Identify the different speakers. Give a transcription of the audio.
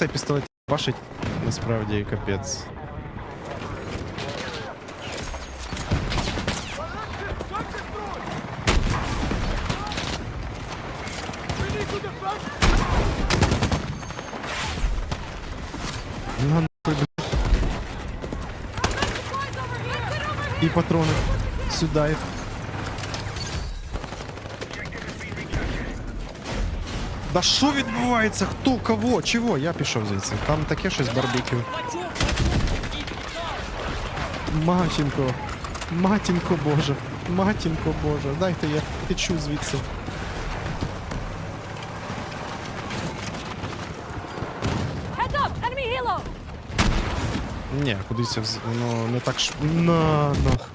Speaker 1: цей пістолет бачить, насправді капець. На нахуй, блядь. І патрони. Сюди Да що відбувається? Хто, кого, чого? Я пішов звідси. Там таке щось барбекю. Матінко. Матінко Боже. Матінко Боже. Дайте я течу звідси. Ні, кудись я вз... воно не так ш... На, нах.